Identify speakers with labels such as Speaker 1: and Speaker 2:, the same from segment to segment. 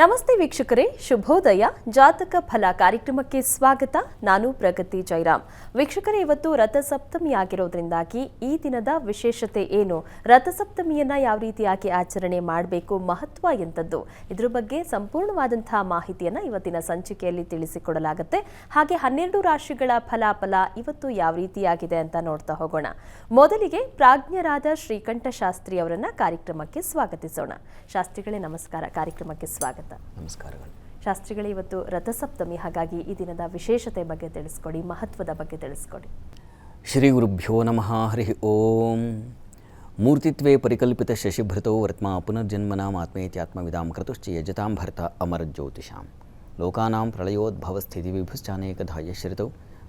Speaker 1: ನಮಸ್ತೆ ವೀಕ್ಷಕರೇ, ಶುಭೋದಯ. ಜಾತಕ ಫಲ ಕಾರ್ಯಕ್ರಮಕ್ಕೆ ಸ್ವಾಗತ. ನಾನು ಪ್ರಗತಿ ಜೈರಾಮ್. ವೀಕ್ಷಕರೇ, ಇವತ್ತು ರಥಸಪ್ತಮಿ ಆಗಿರೋದ್ರಿಂದಾಗಿ ಈ ದಿನದ ವಿಶೇಷತೆ ಏನು? ರಥಸಪ್ತಮಿಯನ್ನ ಯಾವ ರೀತಿಯಾಗಿ ಆಚರಣೆ ಮಾಡಬೇಕು? ಮಹತ್ವ ಎಂಥದ್ದು? ಇದ್ರ ಬಗ್ಗೆ ಸಂಪೂರ್ಣವಾದಂತಹ ಮಾಹಿತಿಯನ್ನ ಇವತ್ತಿನ ಸಂಚಿಕೆಯಲ್ಲಿ ತಿಳಿಸಿಕೊಡಲಾಗುತ್ತೆ. ಹಾಗೆ ಹನ್ನೆರಡು ರಾಶಿಗಳ ಫಲಾಫಲ ಇವತ್ತು ಯಾವ ರೀತಿಯಾಗಿದೆ ಅಂತ ನೋಡ್ತಾ ಹೋಗೋಣ. ಮೊದಲಿಗೆ ಪ್ರಾಜ್ಞರಾದ ಶ್ರೀಕಂಠ ಶಾಸ್ತ್ರಿ ಅವರನ್ನ ಕಾರ್ಯಕ್ರಮಕ್ಕೆ ಸ್ವಾಗತಿಸೋಣ. ಶಾಸ್ತ್ರಿಗಳೇ, ನಮಸ್ಕಾರ. ಕಾರ್ಯಕ್ರಮಕ್ಕೆ ಸ್ವಾಗತ.
Speaker 2: ನಮಸ್ಕಾರಗಳು.
Speaker 1: ಶಾಸ್ತ್ರಿಗಳೇ, ಇವತ್ತು ರಥಸಪ್ತಮಿ. ಹಾಗಾಗಿ ಈ ದಿನದ ವಿಶೇಷತೆ ಬಗ್ಗೆ ತಿಳಿಸ್ಕೊಡಿ, ಮಹತ್ವದ ಬಗ್ಗೆ ತಿಳಿಸ್ಕೊಡಿ.
Speaker 2: ಶ್ರೀ ಗುರುಭ್ಯೋ ನಮಃ. ಹರಿ ಓಂ. ಮೂರ್ತಿತ್ವೇ ಪರಿಕಲ್ಪಿತ ಶಶಿಭೃತೋ ವರ್ತ್ಮ ಪುನರ್ಜನ್ಮನಾಂ ಆತ್ಮೇತ್ಯಾತ್ಮವಿದಾಂ ಕೃತುಶ್ಚ ಯಜತಾಂ ಭರತ ಅಮರಜ್ಯೋತಿಷಾಂ ಲೋಕಾನಾಂ ಪ್ರಳಯೋದ್ಭವ ಸ್ಥಿತಿ ವಿಭುಶ್ಚಾನೇಕಧಾಯ ಶ್ರಿತೌ.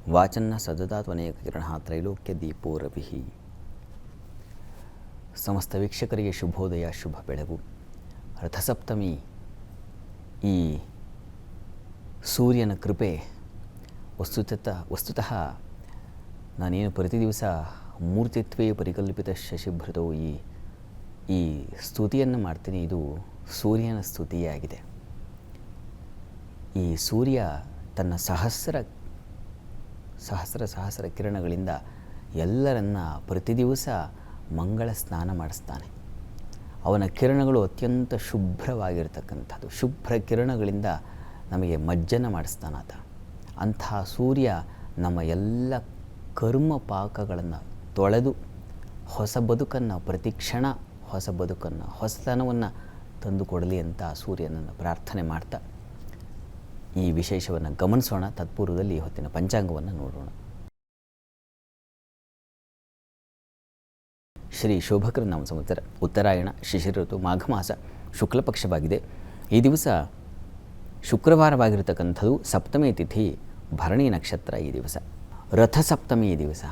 Speaker 2: ವಾಚನ್ನ ಸದದಾ ತ್ವನೇಕ ಕಿರಣ ತ್ರೈಲೋಕ್ಯ ದೀಪೋ ರವಿಹಿ ಸಮಸ್ತ ವೀಕ್ಷಕರಿಗೆ ಶುಭೋದಯ, ಶುಭ ಬೆಳಗು. ರಥಸಪ್ತಮಿ. ಈ ಸೂರ್ಯನ ಕೃಪೆ ವಸ್ತುತಃ ವಸ್ತುತಃ ನಾನೇನು ಪ್ರತಿ ದಿವಸ ಮೂರ್ತಿತ್ವೇ ಪರಿಕಲ್ಪಿತ ಶಶಿಭೃತವು ಈ ಈ ಸ್ತುತಿಯನ್ನು ಮಾಡ್ತೀನಿ. ಇದು ಸೂರ್ಯನ ಸ್ತುತಿಯಾಗಿದೆ ಈ ಸೂರ್ಯ ತನ್ನ ಸಹಸ್ರ ಸಹಸ್ರ ಸಹಸ್ರ ಕಿರಣಗಳಿಂದ ಎಲ್ಲರನ್ನ ಪ್ರತಿ ದಿವಸ ಮಂಗಳ ಸ್ನಾನ ಮಾಡಿಸ್ತಾನೆ. ಅವನ ಕಿರಣಗಳು ಅತ್ಯಂತ ಶುಭ್ರವಾಗಿರ್ತಕ್ಕಂಥದ್ದು. ಶುಭ್ರ ಕಿರಣಗಳಿಂದ ನಮಗೆ ಮಜ್ಜನ ಮಾಡಿಸ್ತಾನಾತ ಅಂತಹ ಸೂರ್ಯ ನಮ್ಮ ಎಲ್ಲ ಕರ್ಮ ಪಾಕಗಳನ್ನು ತೊಳೆದು ಹೊಸ ಬದುಕನ್ನು ಪ್ರತಿ ಕ್ಷಣ ಹೊಸ ಬದುಕನ್ನು, ಹೊಸತನವನ್ನು ತಂದುಕೊಡಲಿ ಅಂತ ಸೂರ್ಯನನ್ನು ಪ್ರಾರ್ಥನೆ ಮಾಡ್ತಾ. ಈ ವಿಶೇಷವನ್ನು ಗಮನಿಸೋಣ. ತತ್ಪೂರ್ವದಲ್ಲಿ ಹೊತ್ತಿನ ಪಂಚಾಂಗವನ್ನು ನೋಡೋಣ. ಶ್ರೀ ಶೋಭಕರ ನಾಮ ಸಂವತ್ಸರ. ಉತ್ತರಾಯಣ ಶಿಶಿರ ಋತು ಮಾಘ ಮಾಸ ಶುಕ್ಲ ಪಕ್ಷವಾಗಿದೆ ಈ ದಿವಸ ಶುಕ್ರವಾರವಾಗಿರತಕ್ಕಂಥದ್ದು ಸಪ್ತಮಿ ತಿಥಿ, ಭರಣಿ ನಕ್ಷತ್ರ ಈ ದಿವಸ. ರಥಸಪ್ತಮಿ ಈ ದಿವಸ.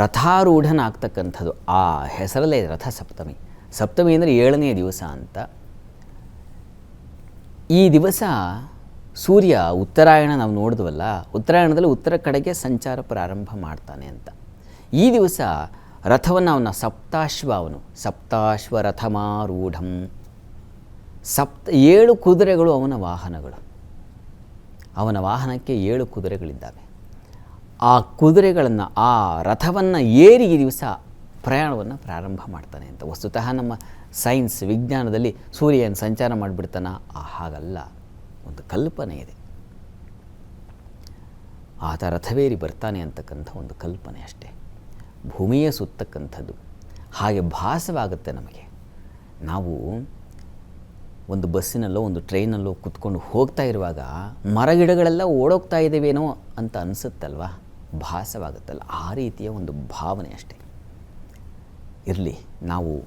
Speaker 2: ರಥಾರೂಢನಾಗ್ತಕ್ಕಂಥದ್ದು ಆ ಹೆಸರಲ್ಲೇ ರಥ ಸಪ್ತಮಿ ಸಪ್ತಮಿ ಅಂದರೆ ಏಳನೇ ದಿವಸ ಅಂತ. ಈ ದಿವಸ ಸೂರ್ಯ ಉತ್ತರಾಯಣ ನಾವು ನೋಡಿದ್ವಲ್ಲ, ಉತ್ತರಾಯಣದಲ್ಲಿ ಉತ್ತರ ಕಡೆಗೆ ಸಂಚಾರ ಪ್ರಾರಂಭ ಮಾಡ್ತಾನೆ ಅಂತ. ಈ ದಿವಸ ರಥವನ್ನು ಅವನ ಸಪ್ತಾಶ್ವ ಅವನು. ಸಪ್ತಾಶ್ವ ರಥಮಾರೂಢಂ. ಸಪ್ತ ಏಳು ಕುದುರೆಗಳು ಅವನ ವಾಹನಗಳು. ಅವನ ವಾಹನಕ್ಕೆ ಏಳು ಕುದುರೆಗಳಿದ್ದಾವೆ. ಆ ಕುದುರೆಗಳನ್ನು, ಆ ರಥವನ್ನು ಏರಿ ಈ ದಿವಸ ಪ್ರಯಾಣವನ್ನು ಪ್ರಾರಂಭ ಮಾಡ್ತಾನೆ ಅಂತ. ವಸ್ತುತಃ ನಮ್ಮ ಸೈನ್ಸ್ ವಿಜ್ಞಾನದಲ್ಲಿ ಸೂರ್ಯನ ಸಂಚಾರ ಮಾಡಿಬಿಡ್ತಾನ. ಹಾಗಲ್ಲ. ಒಂದು ಕಲ್ಪನೆ ಇದೆ. ಆತ ರಥವೇರಿ ಬರ್ತಾನೆ ಅಂತಕ್ಕಂಥ ಒಂದು ಕಲ್ಪನೆ ಅಷ್ಟೇ. ಭೂಮಿಯೇ ಸುತ್ತಕ್ಕಂಥದ್ದು. ಹಾಗೆ ಭಾಸವಾಗುತ್ತೆ ನಮಗೆ. ನಾವು ಒಂದು ಬಸ್ಸಿನಲ್ಲೋ, ಒಂದು ಟ್ರೈನಲ್ಲೋ ಕುತ್ಕೊಂಡು ಹೋಗ್ತಾ ಇರುವಾಗ ಮರಗಿಡಗಳೆಲ್ಲ ಓಡೋಗ್ತಾ ಇದ್ದೇವೇನೋ ಅಂತ ಅನಿಸುತ್ತಲ್ವ? ಭಾಸವಾಗುತ್ತಲ್ಲ. ಆ ರೀತಿಯ ಒಂದು ಭಾವನೆ ಅಷ್ಟೇ. ಇರಲಿ, ನಾವು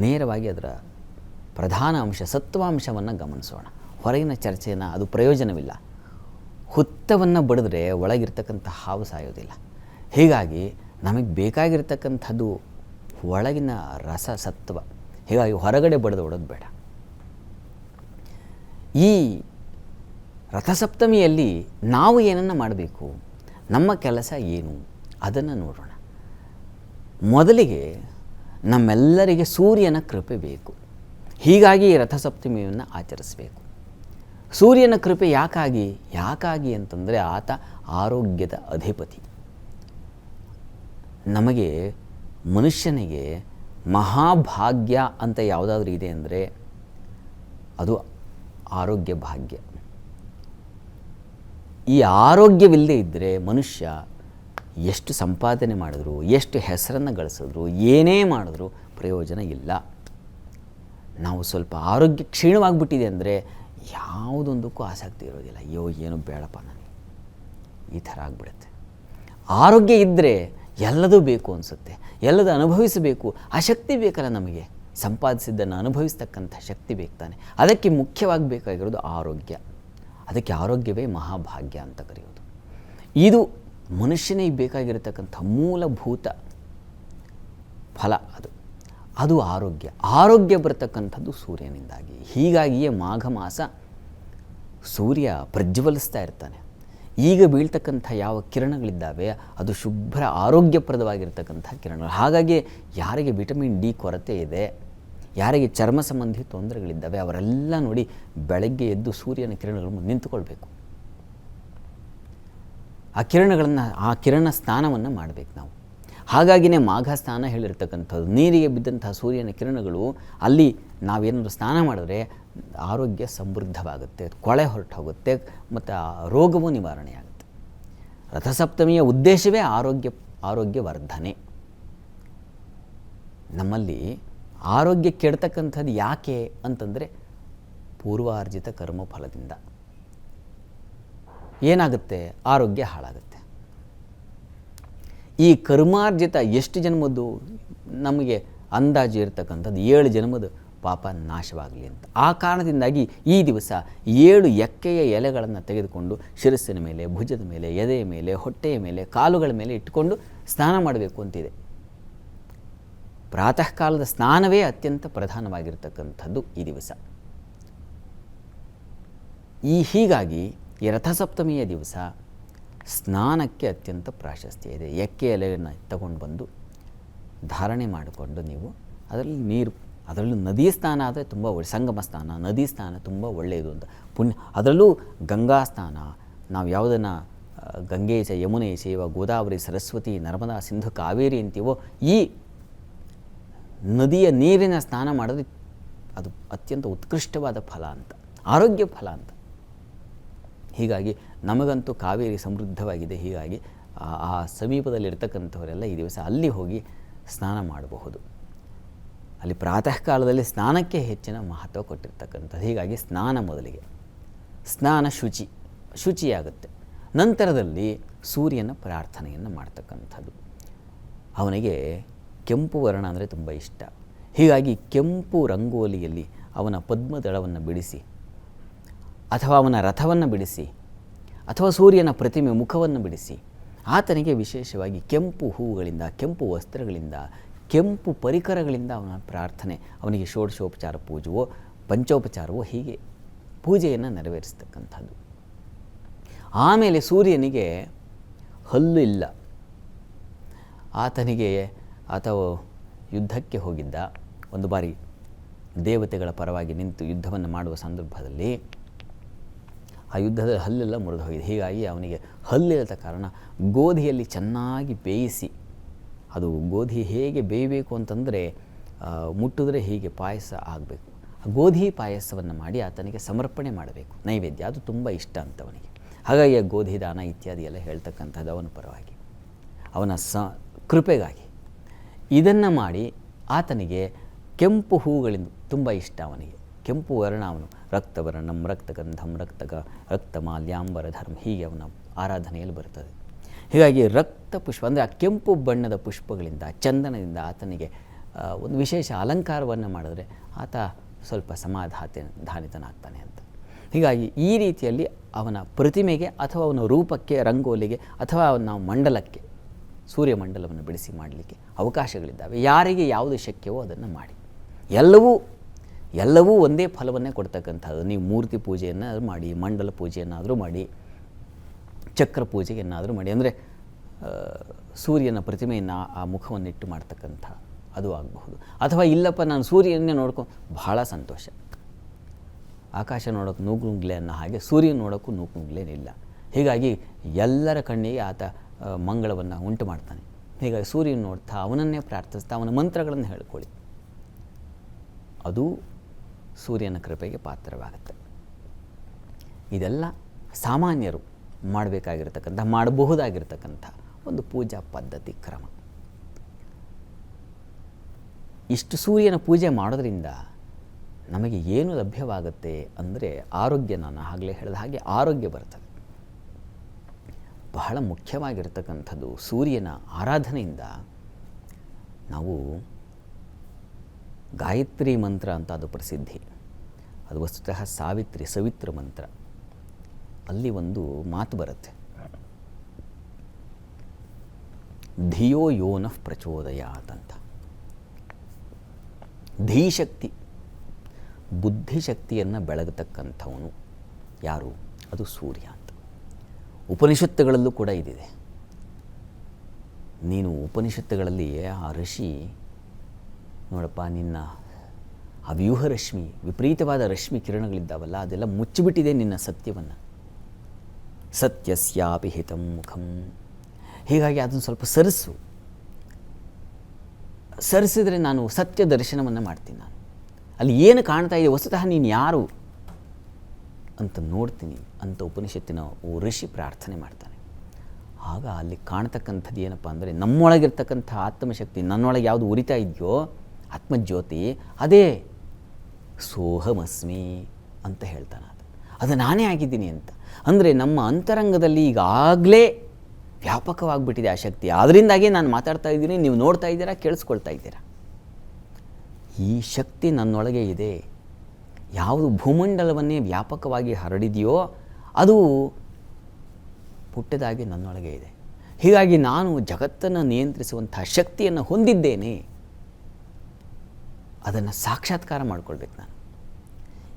Speaker 2: ನೇರವಾಗಿ ಅದರ ಪ್ರಧಾನ ಅಂಶ, ಸತ್ವಾಂಶವನ್ನು ಗಮನಿಸೋಣ. ಹೊರಗಿನ ಚರ್ಚೆಯನ್ನು ಅದು ಪ್ರಯೋಜನವಿಲ್ಲ. ಹುತ್ತವನ್ನು ಬಡಿದ್ರೆ ಒಳಗಿರ್ತಕ್ಕಂಥ ಹಾವು ಸಾಯೋದಿಲ್ಲ. ಹೀಗಾಗಿ ನಮಗೆ ಬೇಕಾಗಿರ್ತಕ್ಕಂಥದ್ದು ಒಳಗಿನ ರಸ ಸತ್ವ. ಹೀಗಾಗಿ ಹೊರಗಡೆ ಬಡಿದು ಓಡೋದು ಬೇಡ. ಈ ರಥಸಪ್ತಮಿಯಲ್ಲಿ ನಾವು ಏನನ್ನು ಮಾಡಬೇಕು? ನಮ್ಮ ಕೆಲಸ ಏನು? ಅದನ್ನು ನೋಡೋಣ. ಮೊದಲಿಗೆ ನಮ್ಮೆಲ್ಲರಿಗೆ ಸೂರ್ಯನ ಕೃಪೆ ಬೇಕು. ಹೀಗಾಗಿ ಈ ರಥಸಪ್ತಮಿಯನ್ನು ಆಚರಿಸಬೇಕು. ಸೂರ್ಯನ ಕೃಪೆ ಯಾಕಾಗಿ? ಯಾಕಾಗಿ ಅಂತಂದರೆ ಆತ ಆರೋಗ್ಯದ ಅಧಿಪತಿ. ನಮಗೆ ಮನುಷ್ಯನಿಗೆ ಮಹಾಭಾಗ್ಯ ಅಂತ ಯಾವುದಾದ್ರೂ ಇದೆ ಅಂದರೆ ಅದು ಆರೋಗ್ಯ ಭಾಗ್ಯ. ಈ ಆರೋಗ್ಯವಿಲ್ಲದೆ ಇದ್ದರೆ ಮನುಷ್ಯ ಎಷ್ಟು ಸಂಪಾದನೆ ಮಾಡಿದ್ರು, ಎಷ್ಟು ಹೆಸರನ್ನು ಗಳಿಸಿದ್ರು, ಏನೇ ಮಾಡಿದ್ರು ಪ್ರಯೋಜನ ಇಲ್ಲ. ನಾವು ಸ್ವಲ್ಪ ಆರೋಗ್ಯ ಕ್ಷೀಣವಾಗಿಬಿಟ್ಟಿದೆ ಅಂದರೆ ಯಾವುದೊಂದಕ್ಕೂ ಆಸಕ್ತಿ ಇರೋದಿಲ್ಲ. ಅಯ್ಯೋ, ಏನು ಬೇಡಪ್ಪ ನನಗೆ. ಈ ಥರ ಆಗಿಬಿಡುತ್ತೆ. ಆರೋಗ್ಯ ಇದ್ದರೆ ಎಲ್ಲದೂ ಬೇಕು ಅನಿಸುತ್ತೆ. ಎಲ್ಲದೂ ಅನುಭವಿಸಬೇಕು. ಆ ಶಕ್ತಿ ಬೇಕಲ್ಲ ನಮಗೆ. ಸಂಪಾದಿಸಿದ್ದನ್ನು ಅನುಭವಿಸ್ತಕ್ಕಂಥ ಶಕ್ತಿ ಬೇಕಾನೆ ಅದಕ್ಕೆ ಮುಖ್ಯವಾಗಿ ಬೇಕಾಗಿರೋದು ಆರೋಗ್ಯ. ಅದಕ್ಕೆ ಆರೋಗ್ಯವೇ ಮಹಾಭಾಗ್ಯ ಅಂತ ಕರೆಯೋದು. ಇದು ಮನುಷ್ಯನಿಗೆ ಬೇಕಾಗಿರತಕ್ಕಂಥ ಮೂಲಭೂತ ಫಲ ಅದು. ಅದು ಆರೋಗ್ಯ. ಆರೋಗ್ಯ ಬರತಕ್ಕಂಥದ್ದು ಸೂರ್ಯನಿಂದಾಗಿ. ಹೀಗಾಗಿಯೇ ಮಾಘ ಮಾಸ ಸೂರ್ಯ ಪ್ರಜ್ವಲಿಸ್ತಾ ಇರ್ತಾನೆ. ಈಗ ಬೀಳ್ತಕ್ಕಂಥ ಯಾವ ಕಿರಣಗಳಿದ್ದಾವೆ, ಅದು ಶುಭ್ರ ಆರೋಗ್ಯಪ್ರದವಾಗಿರ್ತಕ್ಕಂಥ ಕಿರಣಗಳು. ಹಾಗಾಗಿ ಯಾರಿಗೆ ವಿಟಮಿನ್ ಡಿ ಕೊರತೆ ಇದೆ, ಯಾರಿಗೆ ಚರ್ಮ ಸಂಬಂಧಿ ತೊಂದರೆಗಳಿದ್ದಾವೆ, ಅವರೆಲ್ಲ ನೋಡಿ ಬೆಳಗ್ಗೆ ಎದ್ದು ಸೂರ್ಯನ ಕಿರಣಗಳನ್ನು ಮುಂದೆ ನಿಂತುಕೊಳ್ಬೇಕು. ಆ ಕಿರಣಗಳನ್ನು, ಆ ಕಿರಣ ಸ್ನಾನವನ್ನು ಮಾಡಬೇಕು ನಾವು. ಹಾಗಾಗಿನೇ ಮಾಘ ಸ್ನಾನ ಹೇಳಿರ್ತಕ್ಕಂಥದ್ದು. ನೀರಿಗೆ ಬಿದ್ದಂತಹ ಸೂರ್ಯನ ಕಿರಣಗಳು ಅಲ್ಲಿ ನಾವೇನಾದರೂ ಸ್ನಾನ ಮಾಡಿದ್ರೆ ಆರೋಗ್ಯ ಸಮೃದ್ಧವಾಗುತ್ತೆ, ಕೊಳೆ ಹೊರಟು ಹೋಗುತ್ತೆ ಮತ್ತು ಆ ರೋಗವೂ ನಿವಾರಣೆಯಾಗುತ್ತೆ ರಥಸಪ್ತಮಿಯ ಉದ್ದೇಶವೇ ಆರೋಗ್ಯ ಆರೋಗ್ಯ ವರ್ಧನೆ ನಮ್ಮಲ್ಲಿ ಆರೋಗ್ಯ ಕೆಡ್ತಕ್ಕಂಥದ್ದು ಯಾಕೆ ಅಂತಂದರೆ ಪೂರ್ವಾರ್ಜಿತ ಕರ್ಮಫಲದಿಂದ. ಏನಾಗುತ್ತೆ? ಆರೋಗ್ಯ ಹಾಳಾಗುತ್ತೆ. ಈ ಕರ್ಮಾರ್ಜಿತ ಎಷ್ಟು ಜನ್ಮದ್ದು ನಮಗೆ ಅಂದಾಜು ಇರತಕ್ಕಂಥದ್ದು ಏಳು ಜನ್ಮದ ಪಾಪ ನಾಶವಾಗಲಿ ಅಂತ. ಆ ಕಾರಣದಿಂದಾಗಿ ಈ ದಿವಸ ಏಳು ಎಕ್ಕೆಯ ಎಲೆಗಳನ್ನು ತೆಗೆದುಕೊಂಡು ಶಿರಸ್ಸಿನ ಮೇಲೆ, ಭುಜದ ಮೇಲೆ, ಎದೆಯ ಮೇಲೆ, ಹೊಟ್ಟೆಯ ಮೇಲೆ, ಕಾಲುಗಳ ಮೇಲೆ ಇಟ್ಟುಕೊಂಡು ಸ್ನಾನ ಮಾಡಬೇಕು ಅಂತಿದೆ. ಪ್ರಾತಃ ಕಾಲದ ಸ್ನಾನವೇ ಅತ್ಯಂತ ಪ್ರಧಾನವಾಗಿರ್ತಕ್ಕಂಥದ್ದು ಈ ದಿವಸ. ಈ ಹೀಗಾಗಿ ಈ ರಥಸಪ್ತಮಿಯ ದಿವಸ ಸ್ನಾನಕ್ಕೆ ಅತ್ಯಂತ ಪ್ರಾಶಸ್ತ್ಯ ಇದೆ. ಎಕ್ಕೆ ಎಲೆಯನ್ನು ತಗೊಂಡು ಬಂದು ಧಾರಣೆ ಮಾಡಿಕೊಂಡು ನೀವು ಅದರಲ್ಲಿ ನೀರು ಅದರಲ್ಲೂ ನದಿ ಸ್ನಾನ ಆದರೆ ತುಂಬ ಒಳ್ಳೆ, ಸಂಗಮ ಸ್ನಾನ, ನದಿ ಸ್ನಾನ ತುಂಬ ಒಳ್ಳೆಯದು ಅಂತ. ಪುಣ್ಯ, ಅದರಲ್ಲೂ ಗಂಗಾ ಸ್ನಾನ, ನಾವು ಯಾವುದನ್ನು ಗಂಗೆ ಚ ಯಮುನೆ ಚೈವ ಗೋದಾವರಿ, ಸರಸ್ವತಿ, ನರ್ಮದಾ, ಸಿಂಧು, ಕಾವೇರಿ ಅಂತೀವೋ, ಈ ನದಿಯ ನೀರಿನ ಸ್ನಾನ ಮಾಡೋದು ಅದು ಅತ್ಯಂತ ಉತ್ಕೃಷ್ಟವಾದ ಫಲ ಅಂತ, ಆರೋಗ್ಯ ಫಲ ಅಂತ. ಹೀಗಾಗಿ ನಮಗಂತೂ ಕಾವೇರಿ ಸಮೃದ್ಧವಾಗಿದೆ. ಹೀಗಾಗಿ ಆ ಸಮೀಪದಲ್ಲಿರ್ತಕ್ಕಂಥವರೆಲ್ಲ ಈ ದಿವಸ ಅಲ್ಲಿ ಹೋಗಿ ಸ್ನಾನ ಮಾಡಬಹುದು. ಅಲ್ಲಿ ಪ್ರಾತಃ ಕಾಲದಲ್ಲಿ ಸ್ನಾನಕ್ಕೆ ಹೆಚ್ಚಿನ ಮಹತ್ವ ಕೊಟ್ಟಿರ್ತಕ್ಕಂಥದ್ದು. ಹೀಗಾಗಿ ಸ್ನಾನ ಮೊದಲಿಗೆ. ಸ್ನಾನ ಶುಚಿ, ಶುಚಿಯಾಗುತ್ತೆ. ನಂತರದಲ್ಲಿ ಸೂರ್ಯನ ಪ್ರಾರ್ಥನೆಯನ್ನು ಮಾಡ್ತಕ್ಕಂಥದ್ದು. ಅವನಿಗೆ ಕೆಂಪು ವರ್ಣ ಅಂದರೆ ತುಂಬ ಇಷ್ಟ. ಹೀಗಾಗಿ ಕೆಂಪು ರಂಗೋಲಿಯಲ್ಲಿ ಅವನ ಪದ್ಮದಳವನ್ನು ಬಿಡಿಸಿ, ಅಥವಾ ಅವನ ರಥವನ್ನು ಬಿಡಿಸಿ, ಅಥವಾ ಸೂರ್ಯನ ಪ್ರತಿಮೆ ಮುಖವನ್ನು ಬಿಡಿಸಿ, ಆತನಿಗೆ ವಿಶೇಷವಾಗಿ ಕೆಂಪು ಹೂವುಗಳಿಂದ, ಕೆಂಪು ವಸ್ತ್ರಗಳಿಂದ ಕೆಂಪು ಪರಿಕರಗಳಿಂದ ಅವನ ಪ್ರಾರ್ಥನೆ, ಅವನಿಗೆ ಷೋಡಶೋಪಚಾರ ಪೂಜೆವೋ, ಪಂಚೋಪಚಾರವೋ ಹೀಗೆ ಪೂಜೆಯನ್ನು ನೆರವೇರಿಸ್ತಕ್ಕಂಥದ್ದು. ಆಮೇಲೆ ಸೂರ್ಯನಿಗೆ ಹಲ್ಲು ಇಲ್ಲ. ಆತನಿಗೆ ಆತ ಯುದ್ಧಕ್ಕೆ ಹೋಗಿದ್ದ. ಒಂದು ಬಾರಿ ದೇವತೆಗಳ ಪರವಾಗಿ ನಿಂತು ಯುದ್ಧವನ್ನು ಮಾಡುವ ಸಂದರ್ಭದಲ್ಲಿ ಆ ಯುದ್ಧದಲ್ಲಿ ಹಲ್ಲೆಲ್ಲ ಮುರಿದು ಹೋಗಿದೆ. ಹೀಗಾಗಿ ಅವನಿಗೆ ಹಲ್ಲಿಲ್ಲದ ಕಾರಣ ಗೋಧಿಯಲ್ಲಿ ಚೆನ್ನಾಗಿ ಬೇಯಿಸಿ ಅದು ಗೋಧಿ ಹೇಗೆ ಬೇಯಬೇಕು ಅಂತಂದರೆ ಮುಟ್ಟಿದ್ರೆ ಹೀಗೆ ಪಾಯಸ ಆಗಬೇಕು. ಗೋಧಿ ಪಾಯಸವನ್ನು ಮಾಡಿ ಆತನಿಗೆ ಸಮರ್ಪಣೆ ಮಾಡಬೇಕು. ನೈವೇದ್ಯ, ಅದು ತುಂಬ ಇಷ್ಟ ಅಂತವನಿಗೆ. ಹಾಗಾಗಿ ಆ ಗೋಧಿ ದಾನ ಇತ್ಯಾದಿ ಎಲ್ಲ ಹೇಳ್ತಕ್ಕಂಥದ್ದು ಅವನ ಪರವಾಗಿ. ಅವನ ಸ, ಕೃಪೆಗಾಗಿ. ಇದನ್ನು ಮಾಡಿ ಆತನಿಗೆ ಕೆಂಪು ಹೂಗಳಿಂದ ತುಂಬ ಇಷ್ಟ ಅವನಿಗೆ. ಕೆಂಪು ವರ್ಣ ಅವನು, ರಕ್ತವರ್ಣಂ, ರಕ್ತಗಂಧಂ, ರಕ್ತಗ ರಕ್ತಮಾಲ್ಯಾಂಬರ ಧರ್ಮ ಹೀಗೆ ಅವನ ಆರಾಧನೆಯಲ್ಲಿ ಬರ್ತದೆ. ಹೀಗಾಗಿ ರಕ್ತ ಪುಷ್ಪ ಅಂದರೆ ಆ ಕೆಂಪು ಬಣ್ಣದ ಪುಷ್ಪಗಳಿಂದ, ಚಂದನದಿಂದ ಆತನಿಗೆ ಒಂದು ವಿಶೇಷ ಅಲಂಕಾರವನ್ನು ಮಾಡಿದ್ರೆ ಆತ ಸ್ವಲ್ಪ ಸಮಾಧಾತ, ಧಾನಿತನಾಗ್ತಾನೆ ಅಂತ. ಹೀಗಾಗಿ ಈ ರೀತಿಯಲ್ಲಿ ಅವನ ಪ್ರತಿಮೆಗೆ ಅಥವಾ ಅವನ ರೂಪಕ್ಕೆ, ರಂಗೋಲಿಗೆ ಅಥವಾ ನಾವು ಮಂಡಲಕ್ಕೆ ಸೂರ್ಯಮಂಡಲವನ್ನು ಬಿಡಿಸಿ ಮಾಡಲಿಕ್ಕೆ ಅವಕಾಶಗಳಿದ್ದಾವೆ. ಯಾರಿಗೆ ಯಾವುದು ಶಕ್ಯವೋ ಅದನ್ನು ಮಾಡಿ. ಎಲ್ಲವೂ ಎಲ್ಲವೂ ಒಂದೇ ಫಲವನ್ನೇ ಕೊಡ್ತಕ್ಕಂಥದ್ದು. ನೀವು ಮೂರ್ತಿ ಪೂಜೆಯನ್ನು ಮಾಡಿ, ಮಂಡಲ ಪೂಜೆಯನ್ನಾದರೂ ಮಾಡಿ ಚಕ್ರ ಪೂಜೆಯನ್ನಾದರೂ ಮಾಡಿ. ಅಂದರೆ ಸೂರ್ಯನ ಪ್ರತಿಮೆಯನ್ನು ಆ ಮುಖವನ್ನಿಟ್ಟು ಮಾಡ್ತಕ್ಕಂಥ ಅದು ಆಗಬಹುದು. ಅಥವಾ ಇಲ್ಲಪ್ಪ, ನಾನು ಸೂರ್ಯನನ್ನೇ ನೋಡ್ಕೊ, ಬಹಳ ಸಂತೋಷ. ಆಕಾಶ ನೋಡೋಕ್ಕೆ ನೂಕುನುಗ್ಲೆ ಅನ್ನೋ ಹಾಗೆ ಸೂರ್ಯನ ನೋಡೋಕ್ಕೂ ನೂಕುನುಗ್ಲೇನಿಲ್ಲ ಹೀಗಾಗಿ ಎಲ್ಲರ ಕಣ್ಣಿಗೆ ಆತ ಮಂಗಳವನ್ನು ಉಂಟು ಮಾಡ್ತಾನೆ. ಹೀಗಾಗಿ ಸೂರ್ಯನ ನೋಡ್ತಾ ಅವನನ್ನೇ ಪ್ರಾರ್ಥಿಸ್ತಾ ಅವನ ಮಂತ್ರಗಳನ್ನು ಹೇಳ್ಕೊಳ್ಳಿ. ಅದು ಸೂರ್ಯನ ಕೃಪೆಗೆ ಪಾತ್ರವಾಗುತ್ತೆ. ಇದೆಲ್ಲ ಸಾಮಾನ್ಯರು ಮಾಡಬೇಕಾಗಿರ್ತಕ್ಕಂಥ, ಮಾಡಬಹುದಾಗಿರ್ತಕ್ಕಂಥ ಒಂದು ಪೂಜಾ ಪದ್ಧತಿ, ಕ್ರಮ. ಇಷ್ಟು ಸೂರ್ಯನ ಪೂಜೆ ಮಾಡೋದ್ರಿಂದ ನಮಗೆ ಏನು ಲಭ್ಯವಾಗುತ್ತೆ ಅಂದರೆ ಆರೋಗ್ಯ ನಾನು ಆಗಲೇ ಹೇಳಿದ ಹಾಗೆ ಆರೋಗ್ಯ ಬರ್ತದೆ. ಬಹಳ ಮುಖ್ಯವಾಗಿರ್ತಕ್ಕಂಥದ್ದು ಸೂರ್ಯನ ಆರಾಧನೆಯಿಂದ ನಾವು ಗಾಯತ್ರಿ ಮಂತ್ರ ಅಂತ ಅದು ಪ್ರಸಿದ್ಧಿ. ಅದು ವಸ್ತುತಃ ಸಾವಿತ್ರಿ ಸವಿತ್ರ ಮಂತ್ರ. ಅಲ್ಲಿ ಒಂದು ಮಾತು ಬರುತ್ತೆ. ಧಿಯೋ ಯೋನಃ ಪ್ರಚೋದಯಾತಂತ. ಧೀಶಕ್ತಿ, ಬುದ್ಧಿಶಕ್ತಿಯನ್ನು ಬೆಳಗತಕ್ಕಂಥವನು ಯಾರು? ಅದು ಸೂರ್ಯ ಅಂತ. ಉಪನಿಷತ್ತುಗಳಲ್ಲೂ ಕೂಡ ಇದಿದೆ. ನೀನು ಉಪನಿಷತ್ತುಗಳಲ್ಲಿ ಆ ಋಷಿ, ನೋಡಪ್ಪ, ನಿನ್ನ ಆ ವ್ಯೂಹ ರಶ್ಮಿ ವಿಪರೀತವಾದ ರಶ್ಮಿ ಕಿರಣಗಳಿದ್ದಾವಲ್ಲ, ಅದೆಲ್ಲ ಮುಚ್ಚಿಬಿಟ್ಟಿದೆ ನಿನ್ನ ಸತ್ಯವನ್ನು. ಸತ್ಯಸ್ಯಾಪಿ ಹಿತಂ ಮುಖಂ. ಹೀಗಾಗಿ ಅದನ್ನು ಸ್ವಲ್ಪ ಸರಿಸು. ಸರಿಸಿದರೆ ನಾನು ಸತ್ಯ ದರ್ಶನವನ್ನು ಮಾಡ್ತೀನಿ ನಾನು. ಅಲ್ಲಿ ಏನು ಕಾಣ್ತಾ ಇದೆ ವಸ್ತುತಃ ನೀನು ಯಾರು ಅಂತ ನೋಡ್ತೀನಿ ಅಂತ ಉಪನಿಷತ್ತಿನ ಋಷಿ ಪ್ರಾರ್ಥನೆ ಮಾಡ್ತಾನೆ. ಆಗ ಅಲ್ಲಿ ಕಾಣ್ತಕ್ಕಂಥದ್ದು ಏನಪ್ಪ ಅಂದರೆ ನಮ್ಮೊಳಗಿರ್ತಕ್ಕಂಥ ಆತ್ಮಶಕ್ತಿ ನನ್ನೊಳಗೆ ಯಾವುದು ಉರಿತಾ ಇದೆಯೋ ಆತ್ಮಜ್ಯೋತಿ, ಅದೇ ಸೋಹಮಸ್ಮಿ ಅಂತ ಹೇಳ್ತಾನೆ ಅದು ನಾನೇ ಆಗಿದ್ದೀನಿ ಅಂತ. ಅಂದರೆ ನಮ್ಮ ಅಂತರಂಗದಲ್ಲಿ ಈಗಾಗಲೇ ವ್ಯಾಪಕವಾಗಿಬಿಟ್ಟಿದೆ ಆ ಶಕ್ತಿ. ಅದರಿಂದಾಗಿ ನಾನು ಮಾತಾಡ್ತಾ ಇದ್ದೀನಿ, ನೀವು ನೋಡ್ತಾ ಇದ್ದೀರಾ, ಕೇಳಿಸ್ಕೊಳ್ತಾ ಇದ್ದೀರಾ. ಈ ಶಕ್ತಿ ನನ್ನೊಳಗೆ ಇದೆ. ಯಾವುದು ಭೂಮಂಡಲವನ್ನೇ ವ್ಯಾಪಕವಾಗಿ ಹರಡಿದೆಯೋ ಅದು ಪುಟ್ಟದಾಗಿ ನನ್ನೊಳಗೆ ಇದೆ. ಹೀಗಾಗಿ ನಾನು ಜಗತ್ತನ್ನು ನಿಯಂತ್ರಿಸುವಂಥ ಶಕ್ತಿಯನ್ನು ಹೊಂದಿದ್ದೇನೆ. ಅದನ್ನು ಸಾಕ್ಷಾತ್ಕಾರ ಮಾಡ್ಕೊಳ್ಬೇಕು ನಾನು.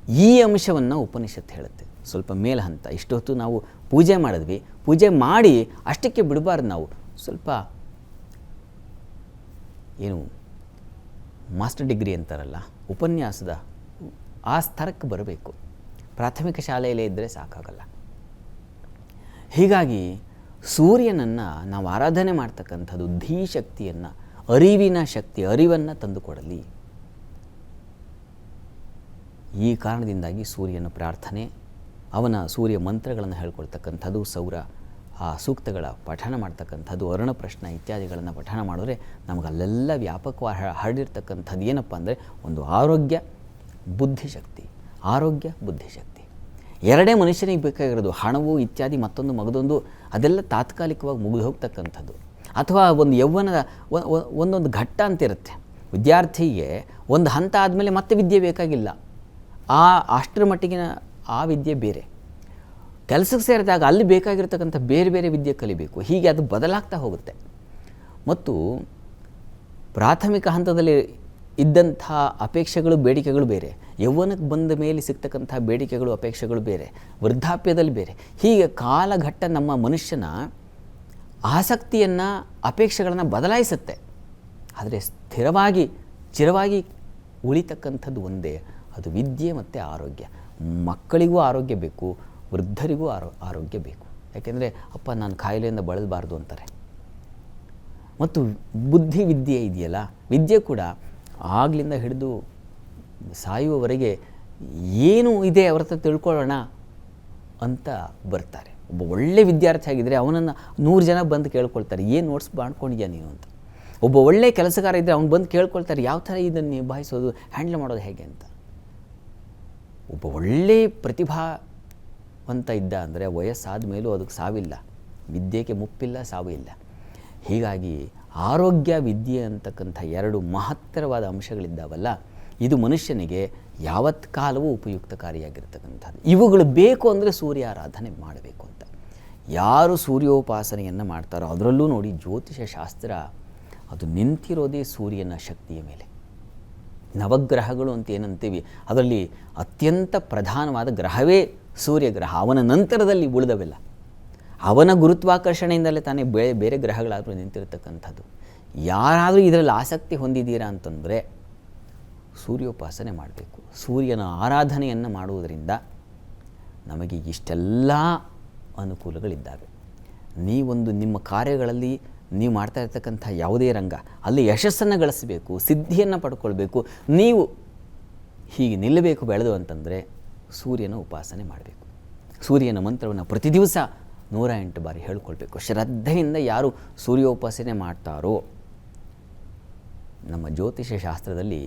Speaker 2: ಈ ಅಂಶವನ್ನು ಉಪನಿಷತ್ತು ಹೇಳುತ್ತೆ. ಸ್ವಲ್ಪ ಮೇಲ್ ಹಂತ ಇಷ್ಟು ಹೊತ್ತು ನಾವು ಪೂಜೆ ಮಾಡಿದ್ವಿ. ಪೂಜೆ ಮಾಡಿ ಅಷ್ಟಕ್ಕೆ ಬಿಡಬಾರ್ದು ನಾವು. ಸ್ವಲ್ಪ ಏನು ಮಾಸ್ಟರ್ ಡಿಗ್ರಿ ಅಂತಾರಲ್ಲ, ಉಪನ್ಯಾಸದ ಆ ಸ್ತರಕ್ಕೆ ಬರಬೇಕು. ಪ್ರಾಥಮಿಕ ಶಾಲೆಯಲ್ಲೇ ಇದ್ದರೆ ಸಾಕಾಗಲ್ಲ. ಹೀಗಾಗಿ ಸೂರ್ಯನನ್ನು ನಾವು ಆರಾಧನೆ ಮಾಡ್ತಕ್ಕಂಥದ್ದು ಧೀ ಶಕ್ತಿಯನ್ನು ಅರಿವಿನ ಶಕ್ತಿ, ಅರಿವನ್ನು ತಂದುಕೊಡಲಿ. ಈ ಕಾರಣದಿಂದಾಗಿ ಸೂರ್ಯನ ಪ್ರಾರ್ಥನೆ, ಅವನ ಸೂರ್ಯ ಮಂತ್ರಗಳನ್ನು ಹೇಳ್ಕೊಳ್ತಕ್ಕಂಥದ್ದು, ಸೌರ, ಆ ಸೂಕ್ತಗಳ ಪಠಣ ಮಾಡ್ತಕ್ಕಂಥದ್ದು, ಅರುಣ ಪ್ರಶ್ನ ಇತ್ಯಾದಿಗಳನ್ನು ಪಠಣ ಮಾಡಿದ್ರೆ ನಮಗೆ ಅಲ್ಲೆಲ್ಲ ವ್ಯಾಪಕವಾಗಿ ಹರಡಿರ್ತಕ್ಕಂಥದ್ದು ಏನಪ್ಪ ಅಂದರೆ ಒಂದು ಆರೋಗ್ಯ, ಬುದ್ಧಿಶಕ್ತಿ ಆರೋಗ್ಯ, ಬುದ್ಧಿಶಕ್ತಿ. ಎರಡೇ ಮನುಷ್ಯನಿಗೆ ಬೇಕಾಗಿರೋದು ಹಣವು ಇತ್ಯಾದಿ ಮತ್ತೊಂದು ಮಗದೊಂದು ಅದೆಲ್ಲ ತಾತ್ಕಾಲಿಕವಾಗಿ ಮುಗಿದು ಹೋಗ್ತಕ್ಕಂಥದ್ದು. ಅಥವಾ ಒಂದು ಯೌವನದ ಒಂದೊಂದು ಘಟ್ಟ ಅಂತಿರುತ್ತೆ. ವಿದ್ಯಾರ್ಥಿಗೆ ಒಂದು ಹಂತ ಆದಮೇಲೆ ಮತ್ತೆ ವಿದ್ಯೆ ಬೇಕಾಗಿಲ್ಲ. ಆ ಅಷ್ಟರ ಮಟ್ಟಿಗಿನ ಆ ವಿದ್ಯೆ ಬೇರೆ. ಕೆಲಸಕ್ಕೆ ಸೇರಿದಾಗ ಅಲ್ಲಿ ಬೇಕಾಗಿರ್ತಕ್ಕಂಥ ಬೇರೆ ಬೇರೆ ವಿದ್ಯೆ ಕಲಿಬೇಕು. ಹೀಗೆ ಅದು ಬದಲಾಗ್ತಾ ಹೋಗುತ್ತೆ. ಮತ್ತು ಪ್ರಾಥಮಿಕ ಹಂತದಲ್ಲಿ ಇದ್ದಂಥ ಅಪೇಕ್ಷೆಗಳು, ಬೇಡಿಕೆಗಳು ಬೇರೆ. ಯೌವನಕ್ಕೆ ಬಂದ ಮೇಲೆ ಸಿಗ್ತಕ್ಕಂಥ ಬೇಡಿಕೆಗಳು, ಅಪೇಕ್ಷೆಗಳು ಬೇರೆ. ವೃದ್ಧಾಪ್ಯದಲ್ಲಿ ಬೇರೆ. ಹೀಗೆ ಕಾಲಘಟ್ಟ ನಮ್ಮ ಮನುಷ್ಯನ ಆಸಕ್ತಿಯನ್ನು, ಅಪೇಕ್ಷೆಗಳನ್ನು ಬದಲಾಯಿಸುತ್ತೆ. ಆದರೆ ಸ್ಥಿರವಾಗಿ, ಚಿರವಾಗಿ ಉಳಿತಕ್ಕಂಥದ್ದು ಒಂದೇ. ಅದು ವಿದ್ಯೆ ಮತ್ತು ಆರೋಗ್ಯ. ಮಕ್ಕಳಿಗೂ ಆರೋಗ್ಯ ಬೇಕು, ವೃದ್ಧರಿಗೂ ಆರೋ, ಆರೋಗ್ಯ ಬೇಕು. ಯಾಕೆಂದರೆ, ಅಪ್ಪ ನಾನು ಕಾಯಿಲೆಯಿಂದ ಬಳಲಬಾರ್ದು ಅಂತಾರೆ. ಮತ್ತು ಬುದ್ಧಿ ವಿದ್ಯೆ ಇದೆಯಲ್ಲ, ವಿದ್ಯೆ ಕೂಡ ಆಗಲಿಂದ ಹಿಡಿದು ಸಾಯುವವರೆಗೆ ಏನು ಇದೆ ಅವ್ರ ಹತ್ರ ತಿಳ್ಕೊಳ್ಳೋಣ ಅಂತ ಬರ್ತಾರೆ. ಒಬ್ಬ ಒಳ್ಳೆ ವಿದ್ಯಾರ್ಥಿ ಆಗಿದ್ದರೆ ಅವನನ್ನು ನೂರು ಜನ ಬಂದು ಕೇಳ್ಕೊಳ್ತಾರೆ, ಏನು ನೋಟ್ಸ್ ಮಾಡ್ಕೊಂಡಿದ್ಯಾ ನೀನು? ಅಂತ. ಒಬ್ಬ ಒಳ್ಳೆ ಕೆಲಸಗಾರ ಇದ್ದರೆ ಅವ್ನು ಬಂದು ಕೇಳ್ಕೊಳ್ತಾರೆ, ಯಾವ ಥರ ಇದನ್ನು ನಿಭಾಯಿಸೋದು, ಹ್ಯಾಂಡ್ಲ್ ಮಾಡೋದು ಹೇಗೆ? ಅಂತ. ಒಬ್ಬ ಒಳ್ಳೆ ಪ್ರತಿಭಾವಂತ ಇದ್ದ ಅಂದರೆ ವಯಸ್ಸಾದ ಮೇಲೂ ಅದಕ್ಕೆ ಸಾವಿಲ್ಲ. ವಿದ್ಯೆಗೆ ಮುಪ್ಪಿಲ್ಲ, ಸಾವು ಇಲ್ಲ. ಹೀಗಾಗಿ ಆರೋಗ್ಯ, ವಿದ್ಯೆ ಅಂತಕ್ಕಂಥ ಎರಡು ಮಹತ್ತರವಾದ ಅಂಶಗಳಿದ್ದಾವಲ್ಲ, ಇದು ಮನುಷ್ಯನಿಗೆ ಯಾವತ್ ಕಾಲವೂ ಉಪಯುಕ್ತಕಾರಿಯಾಗಿರ್ತಕ್ಕಂಥದ್ದು. ಇವುಗಳು ಬೇಕು ಅಂದರೆ ಸೂರ್ಯ ಆರಾಧನೆ ಮಾಡಬೇಕು ಅಂತ. ಯಾರು ಸೂರ್ಯೋಪಾಸನೆಯನ್ನು ಮಾಡ್ತಾರೋ ಅದರಲ್ಲೂ ನೋಡಿ ಜ್ಯೋತಿಷ ಶಾಸ್ತ್ರ ಅದು ನಿಂತಿರೋದೇ ಸೂರ್ಯನ ಶಕ್ತಿಯ ಮೇಲೆ. ನವಗ್ರಹಗಳು ಅಂತ ಏನಂತೀವಿ, ಅದರಲ್ಲಿ ಅತ್ಯಂತ ಪ್ರಧಾನವಾದ ಗ್ರಹವೇ ಸೂರ್ಯಗ್ರಹ. ಅವನ ನಂತರದಲ್ಲಿ ಉಳಿದವೆಲ್ಲ. ಅವನ ಗುರುತ್ವಾಕರ್ಷಣೆಯಿಂದಲೇ ತಾನೇ ಬೇರೆ ಬೇರೆ ಗ್ರಹಗಳಾದರೂ ನಿಂತಿರತಕ್ಕಂಥದ್ದು. ಯಾರಾದರೂ ಇದರಲ್ಲಿ ಆಸಕ್ತಿ ಹೊಂದಿದ್ದೀರಾ ಅಂತಂದರೆ, ಸೂರ್ಯೋಪಾಸನೆ ಮಾಡಬೇಕು. ಸೂರ್ಯನ ಆರಾಧನೆಯನ್ನು ಮಾಡುವುದರಿಂದ ನಮಗೆ ಇಷ್ಟೆಲ್ಲ ಅನುಕೂಲಗಳಿದ್ದಾವೆ. ನೀವೊಂದು ನಿಮ್ಮ ಕಾರ್ಯಗಳಲ್ಲಿ ನೀವು ಮಾಡ್ತಾ ಇರ್ತಕ್ಕಂಥ ಯಾವುದೇ ರಂಗ, ಅಲ್ಲಿ ಯಶಸ್ಸನ್ನು ಗಳಿಸಬೇಕು, ಸಿದ್ಧಿಯನ್ನು ಪಡ್ಕೊಳ್ಬೇಕು, ನೀವು ಹೀಗೆ ನಿಲ್ಲಬೇಕು ಬೆಳೆದು ಅಂತಂದರೆ ಸೂರ್ಯನ ಉಪಾಸನೆ ಮಾಡಬೇಕು. ಸೂರ್ಯನ ಮಂತ್ರವನ್ನು ಪ್ರತಿ ದಿವಸ ನೂರ ಎಂಟು ಬಾರಿ ಹೇಳ್ಕೊಳ್ಬೇಕು. ಶ್ರದ್ಧೆಯಿಂದ ಯಾರು ಸೂರ್ಯೋಪಾಸನೆ ಮಾಡ್ತಾರೋ, ನಮ್ಮ ಜ್ಯೋತಿಷ ಶಾಸ್ತ್ರದಲ್ಲಿ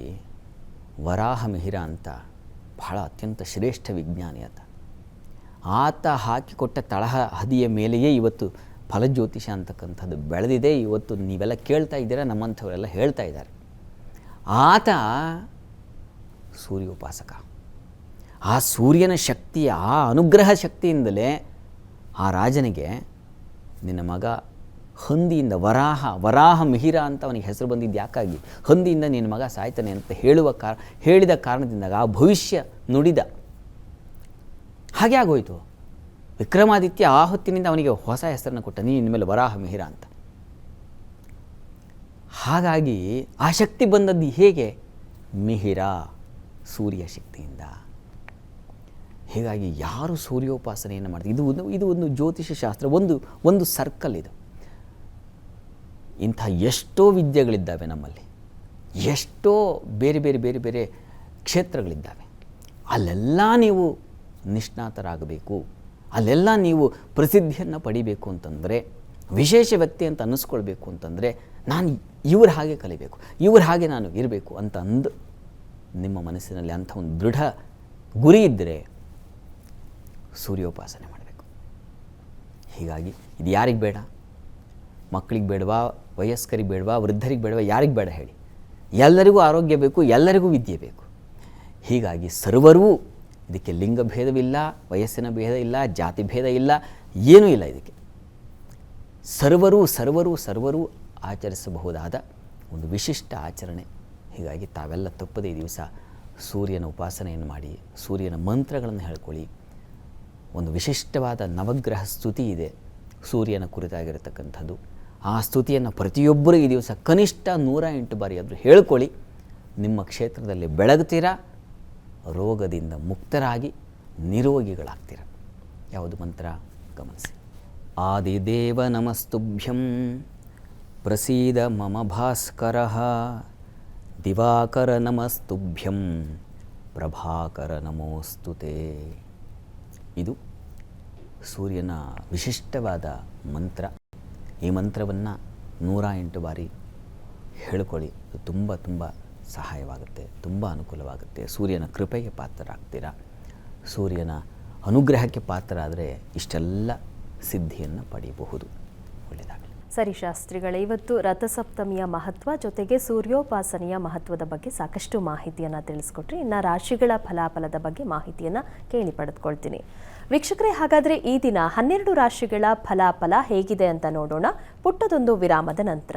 Speaker 2: ವರಾಹ ಮಿಹಿರ ಅಂತ ಬಹಳ ಅತ್ಯಂತ ಶ್ರೇಷ್ಠ ವಿಜ್ಞಾನಿ ಆತ ಆತ ಹಾಕಿಕೊಟ್ಟ ತಳಹ ಹದಿಯ ಮೇಲೆಯೇ ಇವತ್ತು ಫಲಜ್ಯೋತಿಷ ಅಂತಕ್ಕಂಥದ್ದು ಬೆಳೆದಿದೆ. ಇವತ್ತು ನೀವೆಲ್ಲ ಕೇಳ್ತಾ ಇದ್ದೀರಾ, ನಮ್ಮಂಥವರೆಲ್ಲ ಹೇಳ್ತಾ ಇದ್ದಾರೆ. ಆತ ಸೂರ್ಯೋಪಾಸಕ. ಆ ಸೂರ್ಯನ ಶಕ್ತಿಯ, ಆ ಅನುಗ್ರಹ ಶಕ್ತಿಯಿಂದಲೇ ಆ ರಾಜನಿಗೆ ನಿನ್ನ ಮಗ ಹಂದಿಯಿಂದ ವರಾಹ ವರಾಹ ಮಿಹಿರ ಅಂತ ಅವನಿಗೆ ಹೆಸರು ಬಂದಿದ್ದು ಯಾಕಾಗಿ? ಹಂದಿಯಿಂದ ನಿನ್ನ ಮಗ ಸಾಯ್ತಾನೆ ಅಂತ ಹೇಳುವ ಕಾರ, ಹೇಳಿದ ಕಾರಣದಿಂದಾಗ ಆ ಭವಿಷ್ಯ ನುಡಿದ. ಹಾಗೆ ಆಗೋಯ್ತು. ವಿಕ್ರಮಾದಿತ್ಯ ಆ ಹೊತ್ತಿನಿಂದ ಅವನಿಗೆ ಹೊಸ ಹೆಸರನ್ನು ಕೊಟ್ಟ ನೀ ಇನ್ಮೇಲೆ ವರಾಹ ಮಿಹಿರ ಅಂತ. ಹಾಗಾಗಿ ಆ ಶಕ್ತಿ ಬಂದದ್ದು ಹೇಗೆ? ಮಿಹಿರ ಸೂರ್ಯ ಶಕ್ತಿಯಿಂದ ಹೀಗಾಗಿ ಯಾರು ಸೂರ್ಯೋಪಾಸನೆಯನ್ನು ಮಾಡಿದ ಇದು ಒಂದು ಇದು ಒಂದು ಜ್ಯೋತಿಷ ಶಾಸ್ತ್ರ, ಒಂದು ಒಂದು ಸರ್ಕಲ್ ಇದು. ಇಂಥ ಎಷ್ಟೋ ವಿದ್ಯೆಗಳಿದ್ದಾವೆ ನಮ್ಮಲ್ಲಿ. ಎಷ್ಟೋ ಬೇರೆ ಬೇರೆ ಬೇರೆ ಬೇರೆ ಕ್ಷೇತ್ರಗಳಿದ್ದಾವೆ. ಅಲ್ಲೆಲ್ಲ ನೀವು ನಿಷ್ಣಾತರಾಗಬೇಕು. ಅಲ್ಲೆಲ್ಲ ನೀವು ಪ್ರಸಿದ್ಧಿಯನ್ನು ಪಡಿಬೇಕು ಅಂತಂದರೆ, ವಿಶೇಷ ವ್ಯಕ್ತಿ ಅಂತ ಅನ್ನಿಸ್ಕೊಳ್ಬೇಕು ಅಂತಂದರೆ, ನಾನು ಇವ್ರ ಹಾಗೆ ಕಲಿಬೇಕು, ಇವ್ರ ಹಾಗೆ ನಾನು ಇರಬೇಕು ಅಂತ ಅಂದು ನಿಮ್ಮ ಮನಸ್ಸಿನಲ್ಲಿ ಅಂಥ ಒಂದು ದೃಢ ಗುರಿ ಇದ್ದರೆ ಸೂರ್ಯೋಪಾಸನೆ ಮಾಡಬೇಕು. ಹೀಗಾಗಿ ಇದು ಯಾರಿಗೆ ಬೇಡ? ಮಕ್ಕಳಿಗೆ ಬೇಡವಾ? ವಯಸ್ಕರಿಗೆ ಬೇಡವಾ? ವೃದ್ಧರಿಗೆ ಬೇಡವಾ? ಯಾರಿಗೆ ಬೇಡ ಹೇಳಿ. ಎಲ್ಲರಿಗೂ ಆರೋಗ್ಯ ಬೇಕು, ಎಲ್ಲರಿಗೂ ವಿದ್ಯೆ ಬೇಕು. ಹೀಗಾಗಿ ಸರ್ವರೂ ಇದಕ್ಕೆ ಲಿಂಗ ಭೇದವಿಲ್ಲ, ವಯಸ್ಸಿನ ಭೇದ ಇಲ್ಲ, ಜಾತಿ ಭೇದ ಇಲ್ಲ, ಏನೂ ಇಲ್ಲ ಇದಕ್ಕೆ. ಸರ್ವರೂ ಸರ್ವರೂ ಸರ್ವರೂ ಆಚರಿಸಬಹುದಾದ ಒಂದು ವಿಶಿಷ್ಟ ಆಚರಣೆ. ಹೀಗಾಗಿ ತಾವೆಲ್ಲ ತಪ್ಪದೇ ಈ ದಿವಸ ಸೂರ್ಯನ ಉಪಾಸನೆಯನ್ನು ಮಾಡಿ, ಸೂರ್ಯನ ಮಂತ್ರಗಳನ್ನು ಹೇಳ್ಕೊಳ್ಳಿ. ಒಂದು ವಿಶಿಷ್ಟವಾದ ನವಗ್ರಹ ಸ್ತುತಿ ಇದೆ, ಸೂರ್ಯನ ಕುರಿತಾಗಿರತಕ್ಕಂಥದ್ದು. ಆ ಸ್ತುತಿಯನ್ನು ಪ್ರತಿಯೊಬ್ಬರೂ ಈ ದಿವಸ ಕನಿಷ್ಠ ನೂರ ಎಂಟು ಬಾರಿ ಆದರೂ ಹೇಳ್ಕೊಳ್ಳಿ. ನಿಮ್ಮ ಕ್ಷೇತ್ರದಲ್ಲಿ ಬೆಳಗ್ತೀರಾ ರೋಗದಿಂದ ಮುಕ್ತರಾಗಿ ನಿರೋಗಿಗಳಾಗ್ತೀರ. ಯಾವುದು ಮಂತ್ರ? ಗಮನಿಸಿ. ಆದಿದೇವ ನಮಸ್ತುಭ್ಯಂ. ಪ್ರಸೀದ ಮಮ ಭಾಸ್ಕರ. ದಿವಾಕರ ನಮಸ್ತುಭ್ಯಂ. ಪ್ರಭಾಕರ ನಮೋಸ್ತುತೆ ಇದು ಸೂರ್ಯನ ವಿಶಿಷ್ಟವಾದ ಮಂತ್ರ. ಈ ಮಂತ್ರವನ್ನು ನೂರ ಎಂಟು ಬಾರಿ ಹೇಳ್ಕೊಳ್ಳಿ. ತುಂಬ ತುಂಬ ಸಹಾಯವಾಗುತ್ತೆ, ತುಂಬ ಅನುಕೂಲವಾಗುತ್ತೆ. ಸೂರ್ಯನ ಕೃಪೆಗೆ ಪಾತ್ರರಾಗ್ತೀರ? ಸೂರ್ಯನ ಅನುಗ್ರಹಕ್ಕೆ ಪಾತ್ರ ಆದರೆ ಇಷ್ಟೆಲ್ಲ ಸಿದ್ಧಿಯನ್ನು ಪಡೆಯಬಹುದು ಒಳ್ಳೆಯದಾಗಲಿ
Speaker 1: ಸರಿ ಶಾಸ್ತ್ರಿಗಳೇ, ಇವತ್ತು ರಥಸಪ್ತಮಿಯ ಮಹತ್ವ ಜೊತೆಗೆ ಸೂರ್ಯೋಪಾಸನೆಯ ಮಹತ್ವದ ಬಗ್ಗೆ ಸಾಕಷ್ಟು ಮಾಹಿತಿಯನ್ನು ತಿಳಿಸ್ಕೊಟ್ರಿ. ಇನ್ನು ರಾಶಿಗಳ ಫಲಾಫಲದ ಬಗ್ಗೆ ಮಾಹಿತಿಯನ್ನು ಕೇಳಿ ಪಡೆದುಕೊಳ್ತೀನಿ. ವೀಕ್ಷಕರೇ, ಹಾಗಾದರೆ ಈ ದಿನ ಹನ್ನೆರಡು ರಾಶಿಗಳ ಫಲಾಫಲ ಹೇಗಿದೆ ಅಂತ ನೋಡೋಣ. ಪುಟ್ಟದೊಂದು ವಿರಾಮದ ನಂತರ.